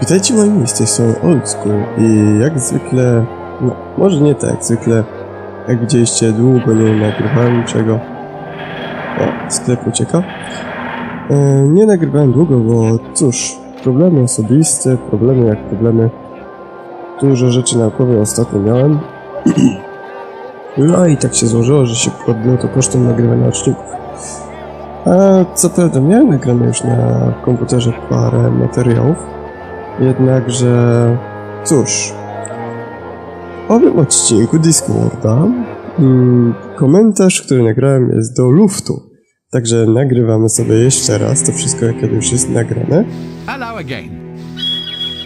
Witajcie moi z tej strony Oldschool i jak zwykle, no może nie tak jak zwykle, jak widzieliście długo nie nagrywałem niczego. O, sklep ucieka. E, nie nagrywałem długo, bo cóż, problemy osobiste, problemy jak problemy. Dużo rzeczy na głowie ostatnio miałem. No i tak się złożyło, że się podbiło to kosztem nagrywania odcinków. A co prawda miałem nagrane już na komputerze parę materiałów, jednakże cóż, w owym odcinku Discorda mm, komentarz, który nagrałem jest do luftu. Także nagrywamy sobie jeszcze raz to wszystko, jak już jest nagrane. Hello again.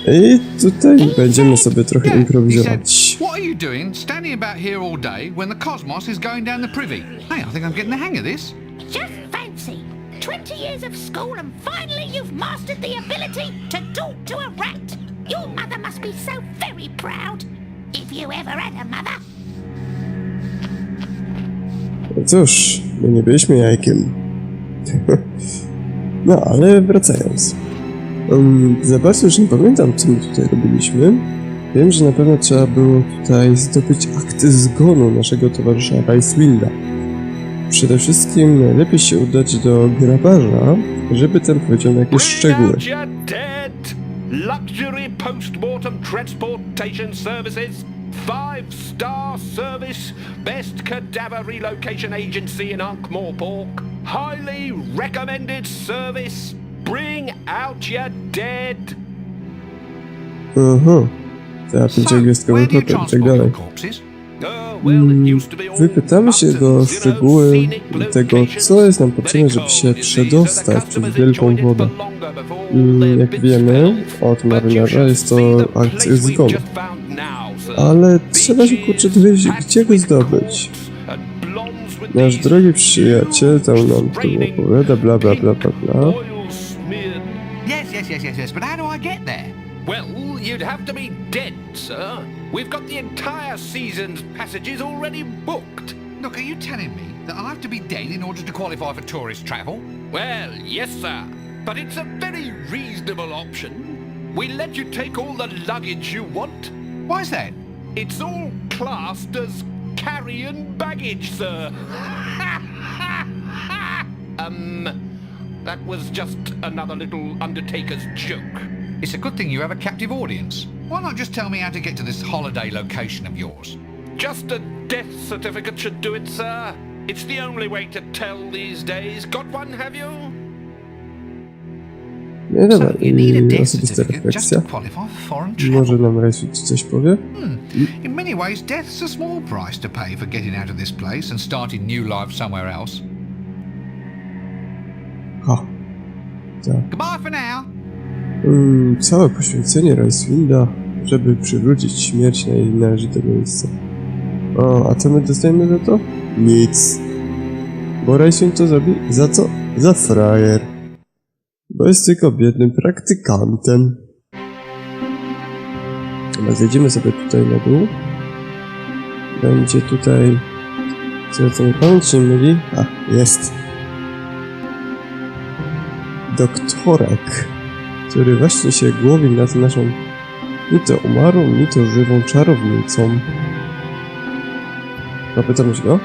I tutaj będziemy sobie trochę Yeah, improwizować. what are you doing standing about here all day when the cosmos is going down the privy? Hey, I think I'm getting the hang of this. Just! 20 years of school and finally you've mastered the ability to talk to a rat! Your mother must be so very proud! If you ever had a mother! Cóż, my nie byliśmy jajkiem. no, ale wracając. Um, za bardzo już nie pamiętam, co my tutaj robiliśmy. Wiem, że na pewno trzeba było tutaj zdobyć akty zgonu naszego towarzysza Ricewilda. Przede wszystkim najlepiej się udać do grabarza, żeby ten powiedział jakieś szczegóły. Luxury post-mortem transportation services. Five-star service. Best cadaver relocation agency in Ankh-Morpork. Highly recommended service. Bring out your dead. Aha. Ta pięciogwiazdkowy hotel i tak dalej. corpses? Wypytamy się go szczegóły tego, co jest nam potrzebne, żeby się przedostać przez wielką wodę. Mm, jak wiemy od marynarza jest to akcja zgonu. Ale trzeba się kurczę dowiedzieć, gdzie go zdobyć. Nasz drogi przyjaciel tam nam tu opowiada bla bla bla bla bla. Well, you'd have to be dead, sir. We've got the entire season's passages already booked. Look, are you telling me that I'll have to be dead in order to qualify for tourist travel? Well, yes, sir. But it's a very reasonable option. We let you take all the luggage you want. Why's that? It's all classed as carrying baggage, sir. um, that was just another little Undertaker's joke. It's a good thing you have a captive audience. Why not just tell me how to get to this holiday location of yours? Just a death certificate should do it, sir. It's the only way to tell these days. Got one, have you? Nie dobra, So you need a i death osobista certificate just to qualify for foreign travel. Może nam Rajswit coś powie? In many ways, death's a small price to pay for getting out of this place and starting new life somewhere else. Ha. Tak. Goodbye for now. Mm, całe poświęcenie Rajswinda, żeby przywrócić śmierć na jej należyte miejsce. O, a co my dostajemy za to? Nic. Bo Rajswind to zrobi za co? Za frajer. Bo jest tylko biednym praktykantem. Dobra, zejdziemy sobie tutaj na dół. Będzie tutaj... Co co nie pamięć nie myli? A, jest. Doktorek który właśnie się głowi nad naszą ni to umarłą, ni to żywą czarownicą. Zapytamy się go?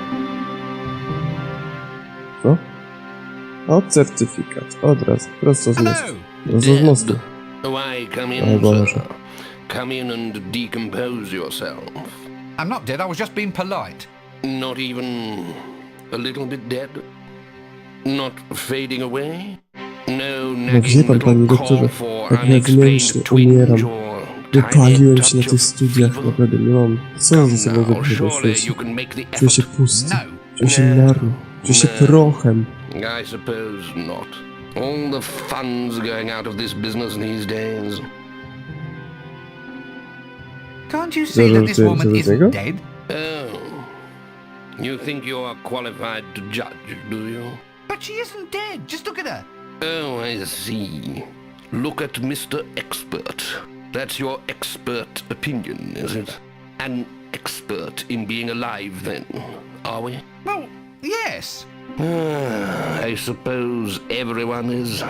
Co? O, certyfikat. Od razu, prosto z mostu. Hello. Prosto z mostu. Why, come Oh, in, Boże. sir. Come in and decompose yourself. I'm not dead, I was just being polite. Not even a little bit dead? Not fading away? No No wie pan, nagging panie little doktorze, call for jak wewnętrznie unexplained twinge umieram. or Wypaliłem tiny się na touch tych studiach, naprawdę nie mam co ze sobą Now. Czuję się, you can make the czuję się pusty, czuję się No. marny, czuję się prochem. I suppose not. All the fun's going out of this business these days. Can't you see that this woman sobie z niego? isn't dead? Oh. You think you are qualified to judge, do you? But she isn't dead. Just look at her. Oh, I see. Look at Mr. Expert. That's your expert opinion, is it? An expert in being alive, then, are we? Well, yes. Ah, I suppose everyone is.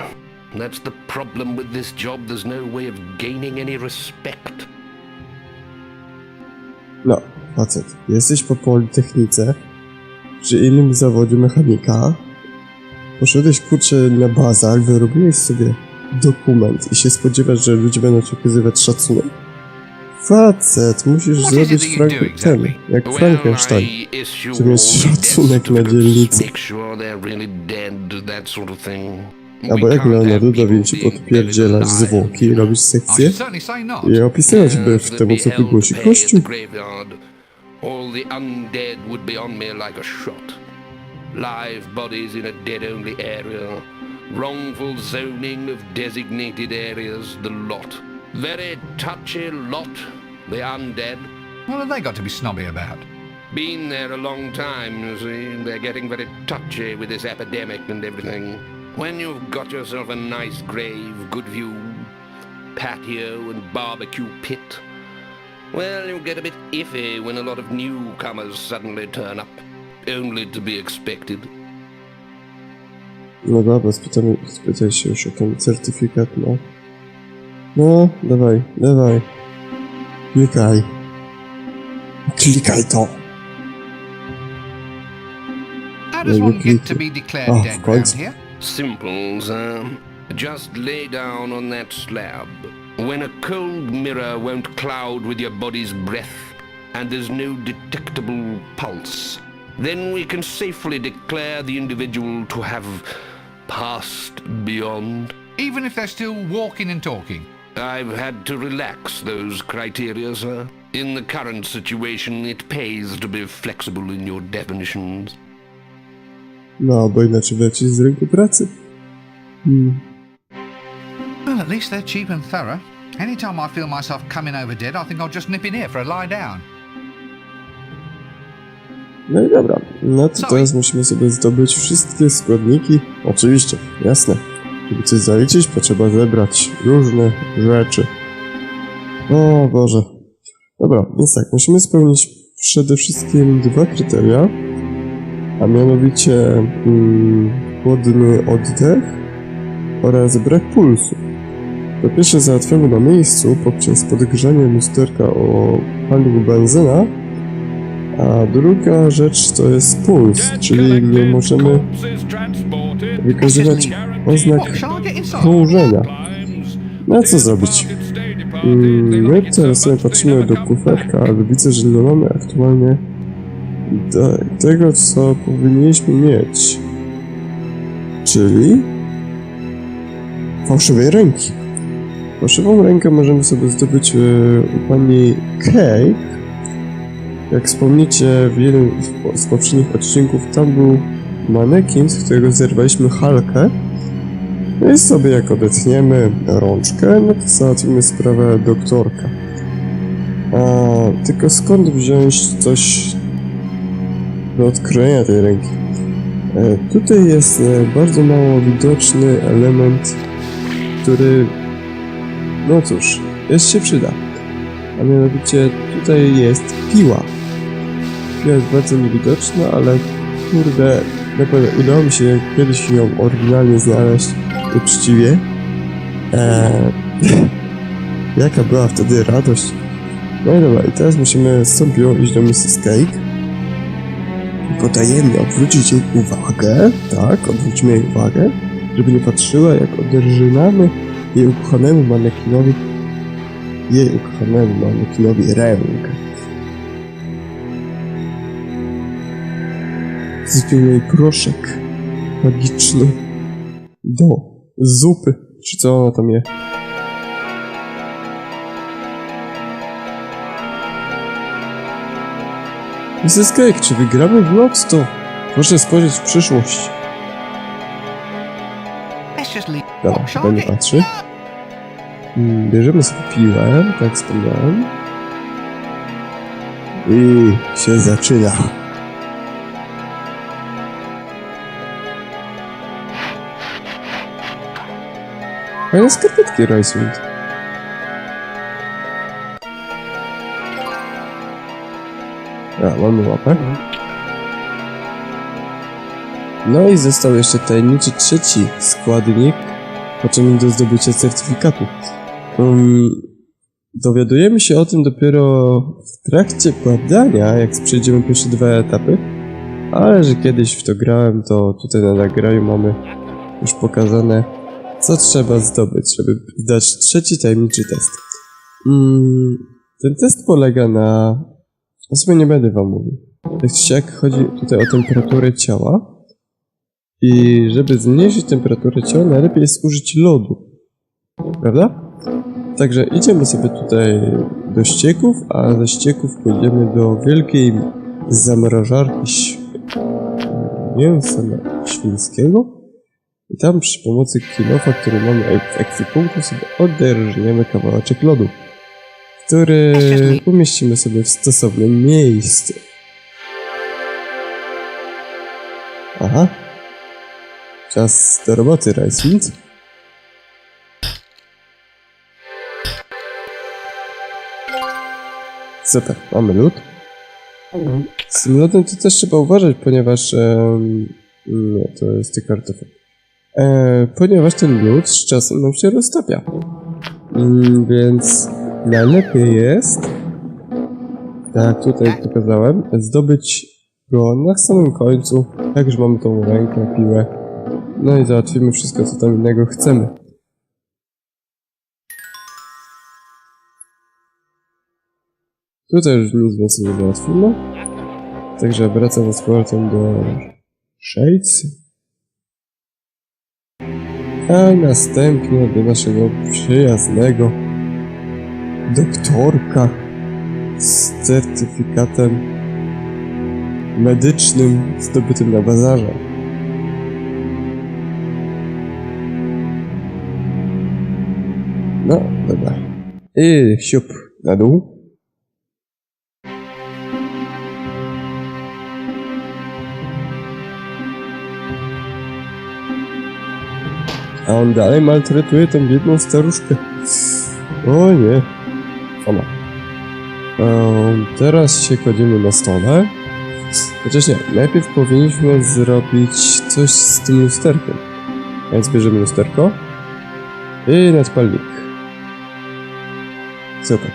That's the problem with this job. There's no way of gaining any respect. No, facet, jesteś po Politechnice, przy innym zawodzie mechanika, poszedłeś kurczę na bazar, wyrobiłeś sobie dokument i się spodziewasz, że ludzie będą ci okazywać szacunek? Facet, musisz What zrobić Frank ten, jak Well, Frankenstein. Żeby mieć szacunek na dzielnicy. Albo jak people Vinci being podpierdzielać zwłoki, robić I sekcję certainly say not. i opisywać wbrew Yes, temu, co be tu held głosi to pay at Kościół. All the undead would be on me like a shot. Live bodies in a dead-only area. Wrongful zoning of designated areas, the lot. Very touchy lot, the undead. What have they got to be snobby about? Been there a long time, you see. They're getting very touchy with this epidemic and everything. When you've got yourself a nice grave, good view, patio and barbecue pit, well, you get a bit iffy when a lot of newcomers suddenly turn up, only to be expected. No dobra, spytamy, spytaj się już o ten certyfikat, no. No, dawaj, dawaj. Klikaj. Klikaj to. How does Yeah, one you get to be declared Oh, dead of here? Simple, sir. Just lay down on that slab. When a cold mirror won't cloud with your body's breath, and there's no detectable pulse, then we can safely declare the individual to have passed beyond. Even if they're still walking and talking. I've had to relax those criteria, sir. In the current situation, it pays to be flexible in your definitions. No, bo inaczej wleci z rynku pracy. Hmm. Well, at least they're cheap and thorough. Anytime I feel myself coming over dead, I think I'll just nip in here for a lie down. No i dobra, no to teraz musimy sobie zdobyć wszystkie składniki. Oczywiście, jasne. Żeby coś zaliczyć, potrzeba zebrać różne rzeczy. O Boże. Dobra, więc tak, musimy spełnić przede wszystkim dwa kryteria, a mianowicie mm, chłodny oddech oraz brak pulsu. Po pierwsze załatwiamy na miejscu poprzez podgrzanie lusterka o paliwu benzyna, a druga rzecz to jest puls, czyli nie możemy wykazywać oznak krążenia. No co zrobić? My teraz sobie patrzymy do kuferka, ale widzę, że nie mamy aktualnie tego, co powinniśmy mieć. Czyli fałszywej ręki. Fałszywą rękę możemy sobie zdobyć e, u pani Kay. Jak wspomnicie w jednym z- poprzednich odcinków, tam był manekin, z którego zerwaliśmy halkę. No i sobie jak odetniemy rączkę, no to załatwimy sprawę doktorka. A, tylko skąd wziąć coś do odkrojenia tej ręki? E, tutaj jest e, bardzo mało widoczny element, który, no cóż, jeszcze się przyda. A mianowicie tutaj jest piła. Piła jest bardzo niewidoczna, ale kurde, naprawdę udało mi się kiedyś ją oryginalnie znaleźć uczciwie. Eee, jaka była wtedy radość. No i dobra, i teraz musimy z piłą iść do Mrs. Cake. Potajemnie odwrócić jej uwagę, tak, odwrócimy jej uwagę, żeby nie patrzyła, jak oderżynamy jej ukochanemu manekinowi, jej ukochanemu manekinowi rękę. Zbił jej proszek magiczny do zupy, czy co ona tam je. Mrs. Cake, czy wygramy w Lotto? Proszę spojrzeć w przyszłość. Dobra, chyba nie patrzy. Mm, Bierzemy sobie piłę, tak wspomniałem. I się zaczyna. Fajne skarpetki Ricewind. A, mamy łapę. No i został jeszcze tajemniczy trzeci składnik, potrzebnych do zdobycia certyfikatu. Um, dowiadujemy się o tym dopiero w trakcie badania, jak przejdziemy pierwsze dwa etapy, ale że kiedyś w to grałem, to tutaj na nagraniu mamy już pokazane, co trzeba zdobyć, żeby zdać trzeci tajemniczy test. Mm, ten test polega na... W sumie nie będę wam mówił. Czy siak chodzi tutaj o temperaturę ciała i żeby zmniejszyć temperaturę ciała, najlepiej jest użyć lodu. Prawda? Także idziemy sobie tutaj do ścieków, a ze ścieków pójdziemy do wielkiej zamrażarki mięsa świńskiego. I tam przy pomocy kilofa, który mamy w ekwipunku, sobie oderżniemy kawałeczek lodu, który umieścimy sobie w stosownym miejscu. Aha. Czas do roboty, Ricewind. Super, mamy lód. Z tym lodem to też trzeba uważać, ponieważ... em, nie, to jest tylko artefakt. E, ponieważ ten lód z czasem nam się roztapia. Mm, więc najlepiej jest, tak tutaj pokazałem, zdobyć go na samym końcu, już mamy tą rękę, piłę. No i załatwimy wszystko, co tam innego chcemy. Tutaj już nic więcej nie załatwimy. Także wracam z powrotem do Shades. A następnie do naszego przyjaznego doktorka z certyfikatem medycznym zdobytym na bazarze. No, dobra. I siup na dół. A on dalej maltretuje tą biedną staruszkę. O nie. Ona. Ehm, teraz się kładziemy na stole. Chociaż nie, najpierw powinniśmy zrobić coś z tym lusterkiem. Więc bierzemy lusterko i nadpalnik. Super.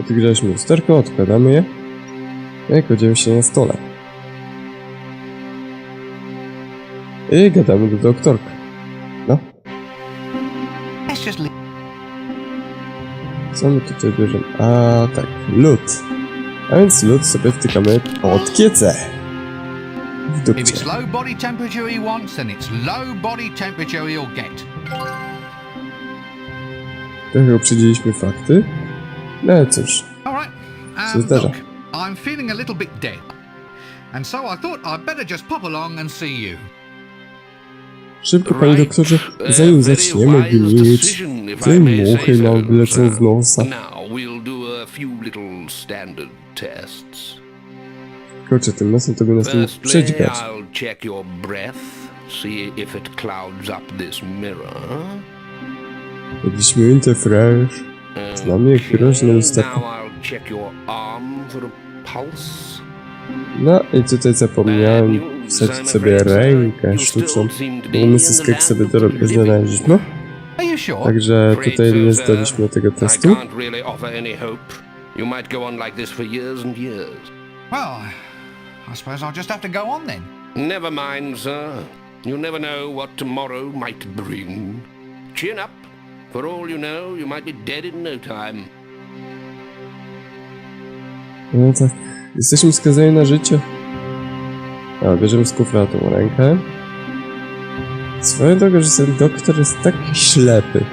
Odgrzaliśmy lusterko, odkładamy je. I kładziemy się na stole. I gadamy do doktorka. No, Let's just leave. co my tutaj bierzemy? A tak, lód. A więc lód sobie wtykamy pod kiecę. W If dupcie. it's low body temperature he wants, then it's low body temperature he'll get. Trochę uprzedziliśmy fakty. No ale cóż, All right. Co Um, zdarza? look, I'm feeling a little bit dead. And so I thought I'd better just pop along and see you. Szybko panie doktorze, A zanim zaczniemy gnić, te muchy nam w sir. nosa. Kurczę, tym nosem to by nas Firstly, przedźgać. Jakiś mięty fresh. Dla mnie groźne pulse. No i tutaj zapomniałem wsadzić sobie rękę sztuczną, bo umysł sobie dorobię znaleźliśmy. Are you sure? Także tutaj nie zdaliśmy tego testu. You might go on like this for years and years. Well, I suppose I'll just have to go on then. Never mind, sir. You never know what tomorrow might bring. Chin up. For all you know, you might be dead in no time. No tak, jesteśmy skazani na życie. A, bierzemy z kufra tą rękę. Swoją drogą, że ten doktor jest taki ślepy,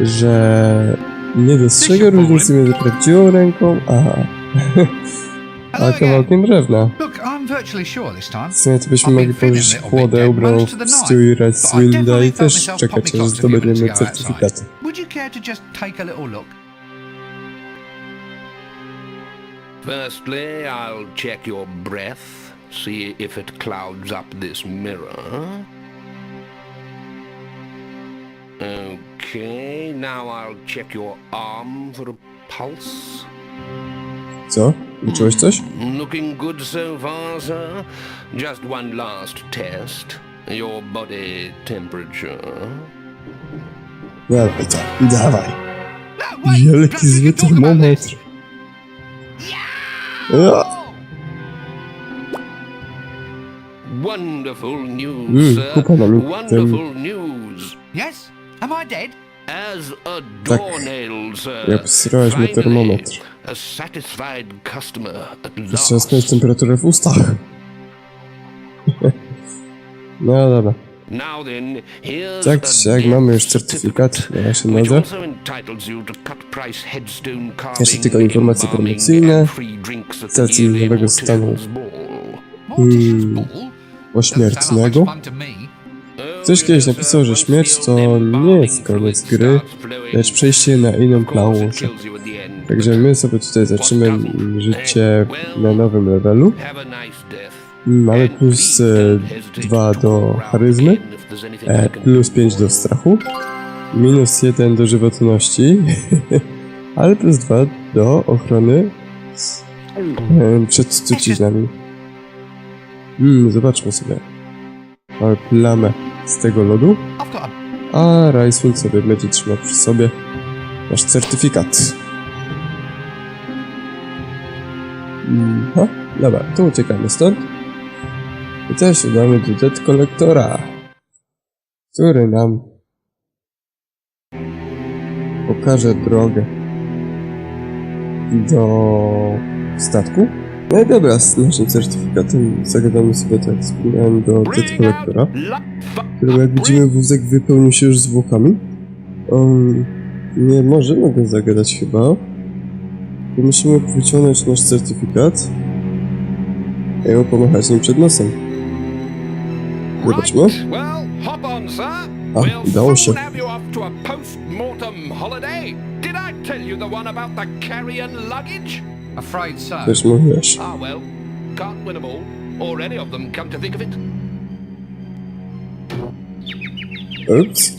że nie dostrzega różnicy między prawdziwą ręką a, a kawałkiem drewna. W sumie to byśmy mogli położyć of the w night, stół i felt też czekać, aż zdobędziemy look? Firstly, I'll check your breath, see if it clouds up this mirror. Okay, now I'll check your arm for a pulse. Co? Wyczułeś coś? Looking good so far, sir? Just one last test. Your body temperature. Dawaj, to, dawaj. Wielki zły termometr. Ja. Wonderful news, Mm, sir. kupa na luk- Wonderful news. Yes? Am I dead? As a Tak. doornail, sir. Jak Finally, termometr. A satisfied customer at Trzeba last. sprawdzić temperaturę w ustach. No dobra. Now then, here's Tak a czy siak, death mamy już certyfikat na naszej which nodze. also entitles you to cut price headstone carving, tylko informacje embalming, promocyjne. and free drinks at Z the racji yearly nowego stanu Ball. To me. Ktoś kiedyś napisał, że śmierć to nie jest koniec gry, lecz przejście na inną planszę. Także my sobie tutaj zaczynamy mm, życie na nowym levelu. Mamy plus 2 do charyzmy, e, plus 5 do strachu, minus 1 do żywotności, ale plus 2 do ochrony e, przed truciznami. Mm, zobaczmy sobie. Mamy plamę z tego lodu, a Rajswind sobie będzie trzymał przy sobie nasz certyfikat. Mhm. Dobra, to uciekamy stąd. I też udamy do Dead Collectora, który nam pokaże drogę do statku. No i dobra, z naszym certyfikatem zagadamy sobie, tak wspomniałem, do Dead Collectora którego jak widzimy wózek wypełnił się już zwłokami. Um, nie możemy go zagadać chyba. To musimy wyciągnąć nasz certyfikat i ją pomachać nim przed nosem. Zobaczmy. A, udało się. Did I tell you the one about the carrion luggage? Afraid so. Też mówiłeś. Ah, well, can't win 'em all, or any of them, come to think of it. Ups.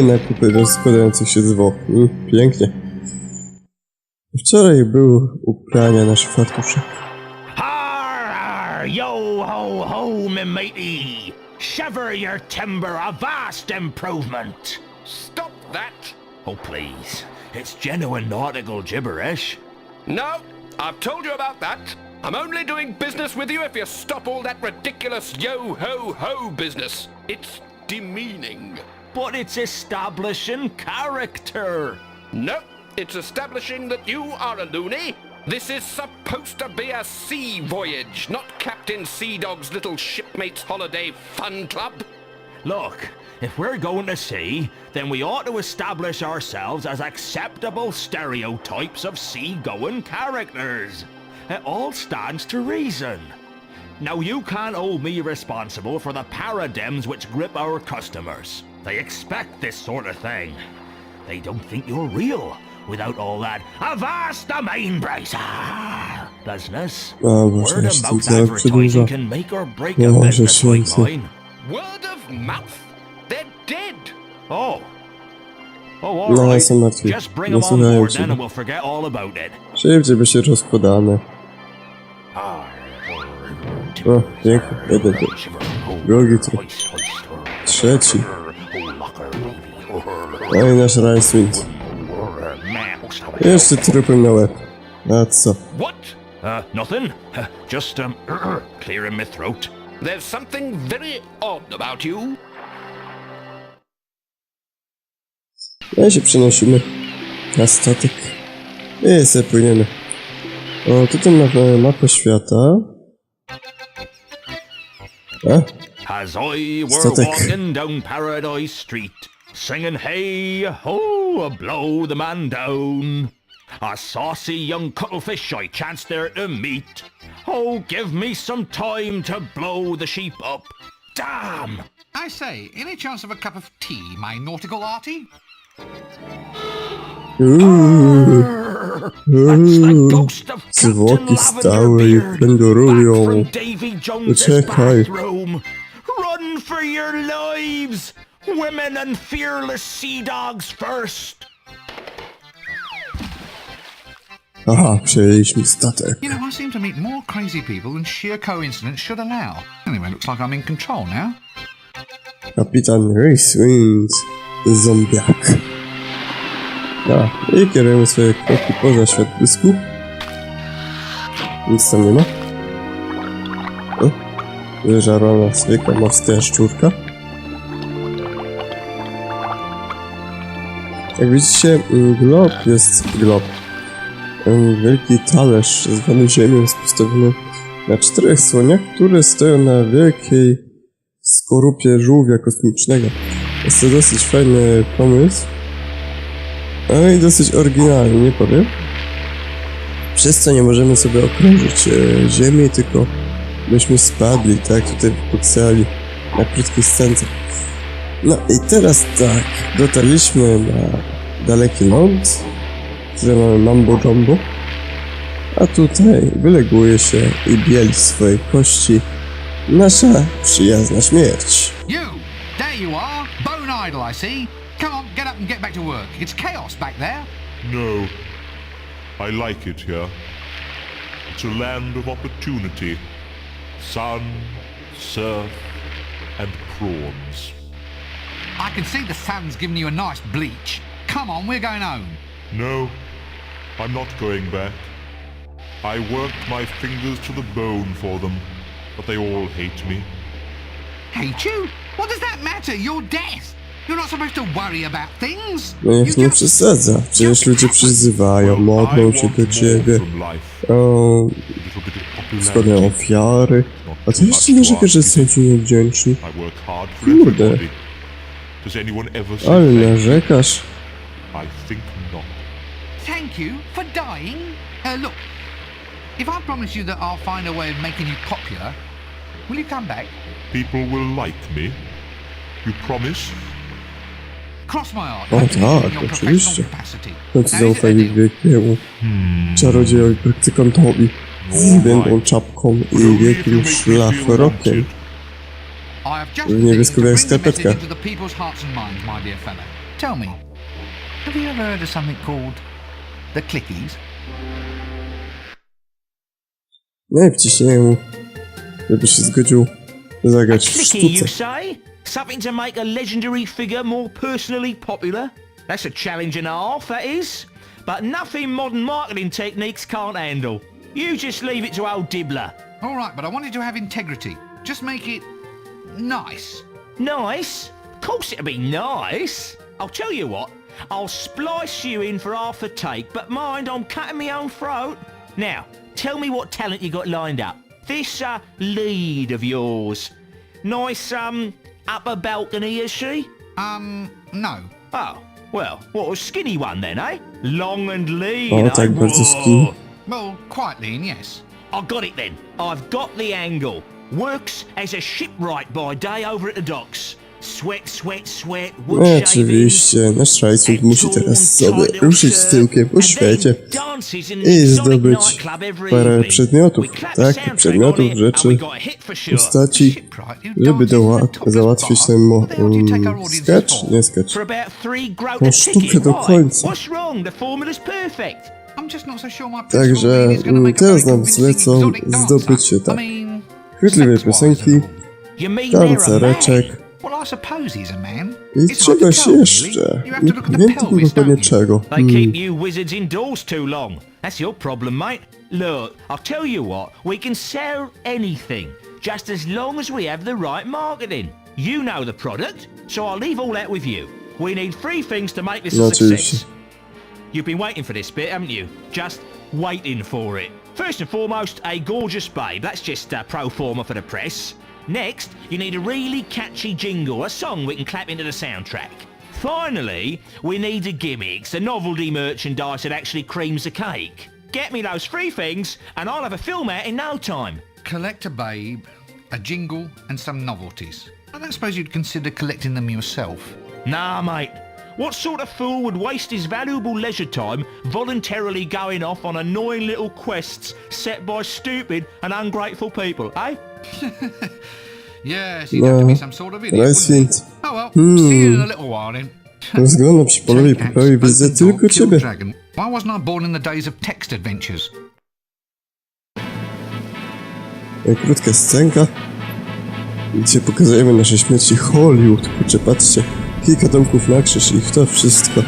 I nakupy rozkładających się zwłok. Mm, pięknie. Wczoraj był u prania nasz fartuszek. Har, har, yo ho ho, me matey. Shiver your timber, a vast improvement. Stop that! Oh, please. It's genuine nautical gibberish. No, I've told you about that. I'm only doing business with you if you stop all that ridiculous yo-ho-ho business. It's demeaning. But it's establishing character. No, it's establishing that you are a loony. This is supposed to be a sea voyage, not Captain Sea Dog's little shipmates holiday fun club. Look, if we're going to sea, then we ought to establish ourselves as acceptable stereotypes of sea-going characters. It all stands to reason. Now you can't hold me responsible for the paradigms which grip our customers. They expect this sort of thing. They don't think you're real without all that avast the main brace ah, business. Word of mouth advertising can make or break a business like mine. Word of mouth? They're dead. Oh. Oh, all No, right. ja sam. Just bring them on słuchają board ciebie. then and we'll forget all about it. Szybciej by się rozkładane. O, pięknie. Jeden tu. Drugi tu. Trzeci. No i nasz Rajswind. Jeszcze trupem na łeb. A co? What? Uh, nothing. Just, um, clearing my throat. There's something very odd about you. No i się przenosimy na statek. I sobie płyniemy. O, tutaj mamy mapę świata. A? As I were Statek. walking down Paradise Street, singing hey ho, blow the man down. A saucy young cuttlefish I chanced there to meet. Oh, give me some time to blow the sheep up. Damn! I say, any chance of a cup of tea, my nautical arty? Uuu, That's the uuu. ghost of Captain Zwłoki stałe Lavender i Beard, pendurują. back from Davy Jones's Poczekaj. Run for your lives! Women and fearless sea dogs first! Aha, przejęliśmy statek. You know, I seem to meet more crazy people than sheer coincidence should allow. Anyway, looks like I'm in control now. Kapitan Racewind, zombiak. No, i kierujemy swoje kroki poza świat bysku. Nic tam nie ma. O, wyżarła nas zwykła morska szczurka. Jak widzicie, glob jest glob. Wielki talerz zwany Ziemią jest postawiony na czterech słoniach, które stoją na wielkiej skorupie żółwia kosmicznego. Jest to dosyć fajny pomysł. No i dosyć oryginalny, nie powiem. Przez co nie możemy sobie okrążyć e, Ziemi, tylko byśmy spadli, tak, tutaj w Puxali, na krótkiej scence. No i teraz tak, dotarliśmy na daleki ląd, gdzie mamy mambo jumbo, a tutaj wyleguje się i bieli swoje kości nasza przyjazna śmierć. You! There you are! Bone idle, I see. Come on, get up and get back to work. It's chaos back there. No. I like it here. It's a land of opportunity. Sun, surf, and prawns. I can see the sun's giving you a nice bleach. Come on, we're going home. No, I'm not going back. I worked my fingers to the bone for them, but they all hate me. Hate you? What does that matter? You're death. You're not supposed to worry about things. No niech You nie przesadza. Przecież ludzie przyzywają, modlą się do ciebie. O, składają ofiary. A ty jeszcze narzekasz, że są ci for Kurde. everybody. Does anyone ever say Ale narzekasz. I think. Thank you for dying. Uh, look, if I promise you that I'll find a way of making you popular, will you come back? People will like me. You promise? Cross my heart. O, Hope you tak, in your oczywiście. professional capacity. No to Now, is it a zaufali deal? wielkiemu czarodziejowi, praktykantowi z biedną czapką i Only if you wielkim make me feel szlafrokiem. wanted. I have just W the thing niebiesko- to bring jak the message skarpetka. into the people's hearts and minds, my dear fellow. Tell me, have you ever heard of something called the Clickies? No i wciśniemy mu, żeby się zgodził zagrać w Clicky, you sztuce. say? Something to make a legendary figure more personally popular? That's a challenge and a half, that is. But nothing modern marketing techniques can't handle. You just leave it to old Dibbler. All right, but I wanted to have integrity. Just make it nice. Nice? Of course it'll be nice. I'll tell you what, I'll splice you in for half a take, but mind, I'm cutting my own throat. Now, tell me what talent you got lined up. This, uh, lead of yours. Nice, um, upper balcony, is she? Um, no. Oh, well, what a skinny one then, eh? Long and lean, O, eh? tak, bardzo Whoa. skinny. Well, quite lean, yes. I got it then. I've got the angle. Works as a shipwright by day over at the docks. No oczywiście, nasz Trajcund musi teraz sobie ruszyć z tyłkiem po świecie i zdobyć parę przedmiotów, tak, przedmiotów, rzeczy, postaci, żeby doła- załatwić ten mo- um, sketch, nie sketch, Tą sztukę do końca. Także, mm, teraz nam zlecą zdobycie, tak, chwytliwej piosenki, tancereczek Well, I suppose he's a man. i It's hard to czegoś tell, jeszcze. really. You have Nie to look at the wiem pelvis, dokładnie don't you? czego. They Hmm. keep you wizards indoors too long. That's your problem, mate. Look, I'll tell you what, we can sell anything, just as long as we have the right marketing. You know the product, so I'll leave all that with you. We need three things to make this No, a oczywiście. success. You've been waiting for this bit, haven't you? Just waiting for it. First and foremost, a gorgeous babe. That's just uh, pro forma for the press. Next, you need a really catchy jingle, a song we can clap into the soundtrack. Finally, we need a gimmick, the novelty merchandise that actually creams the cake. Get me those three things, and I'll have a film out in no time. Collect a babe, a jingle, and some novelties. I don't suppose you'd consider collecting them yourself. Nah, mate. What sort of fool would waste his valuable leisure time voluntarily going off on annoying little quests set by stupid and ungrateful people, eh? Yes, he'd have to No, be some sort of idiot. Wouldn't he? Field. Oh well, see you in Hmm. a little while then. Rozglądam się po lewej po prawej, widzę open door, tylko ciebie. dragon. Why wasn't I born in the days of text adventures? E, Krótka scenka, gdzie pokazujemy nasze śmierci Hollywood. Kurczę, patrzcie, kilka domków na krzyż i to wszystko.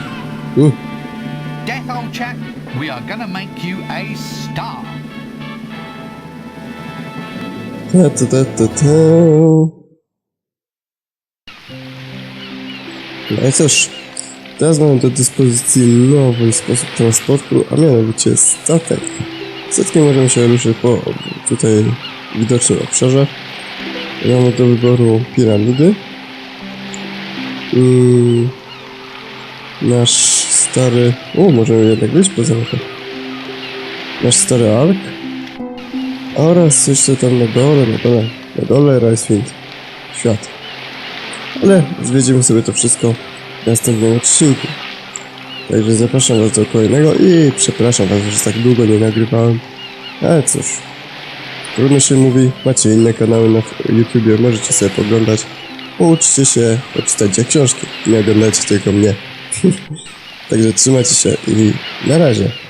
Mm. Death, old chap, we are gonna make you a star. Ta, ta, ta, ta. No i cóż, teraz mamy do dyspozycji nowy sposób transportu, a mianowicie statek. Statkiem możemy się ruszyć po tutaj widocznym obszarze. Mamy do wyboru piramidy. Mm, nasz stary... O, możemy jednak wyjść poza to. Nasz stary ark. Oraz jeszcze tam na dole, na dole, na dole Ricefield. Świat. Ale zwiedzimy sobie to wszystko w następnym odcinku. Także zapraszam was do kolejnego i przepraszam was, że tak długo nie nagrywałem. Ale cóż, trudno się mówi, macie inne kanały na YouTubie, możecie sobie poglądać. Pouczcie się, poczytajcie książki, nie oglądajcie tylko mnie. Także trzymajcie się i na razie.